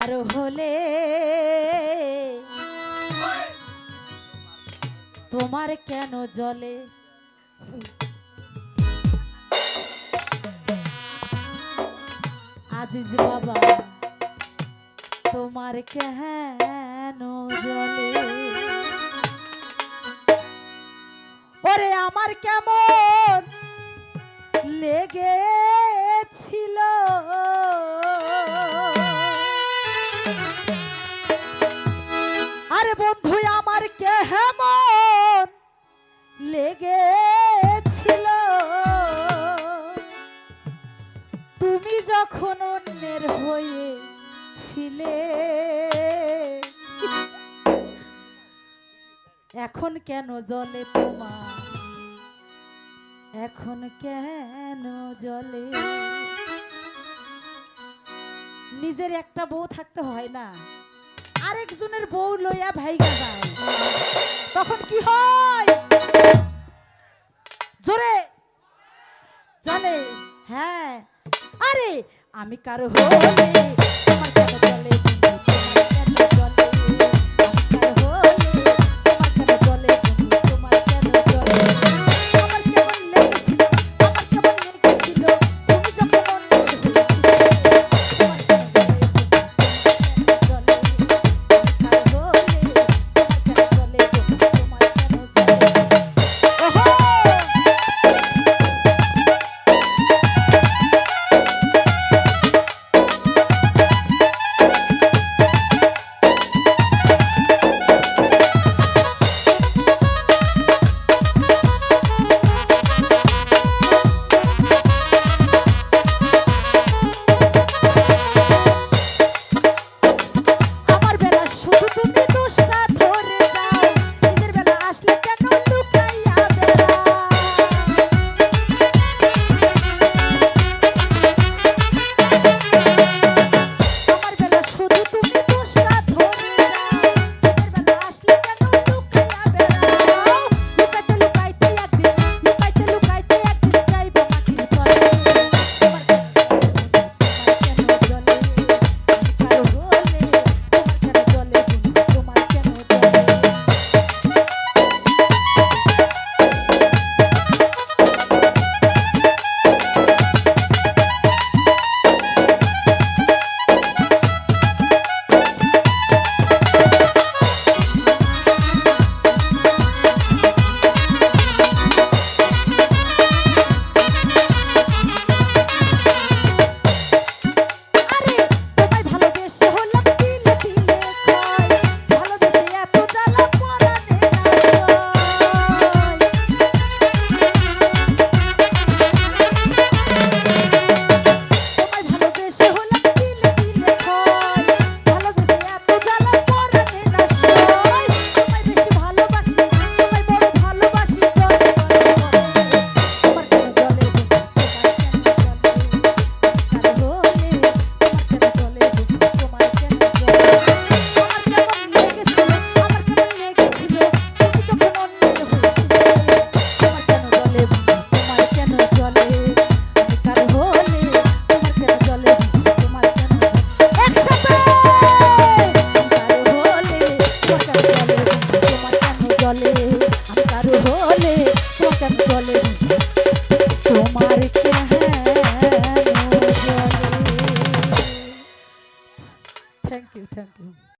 আর হলে তোমার কেন জলে? আজিজ বাবা তোমার কেন জলে? ওরে আমার কেমন বন্ধু, আমার কে হেমন লেগেছিল? তুমি যখন অন্যের হয়ে ছিলে, এখন কেন জলে তোমার? এখন কেন জলে? নিজের একটা বউ থাকতে হয় না। আরেকজনের বউ লইয়া ভাই তখন কি হয়? জোরে। চলে হ্যাঁ। আরে আমি কারও হলে Uhum.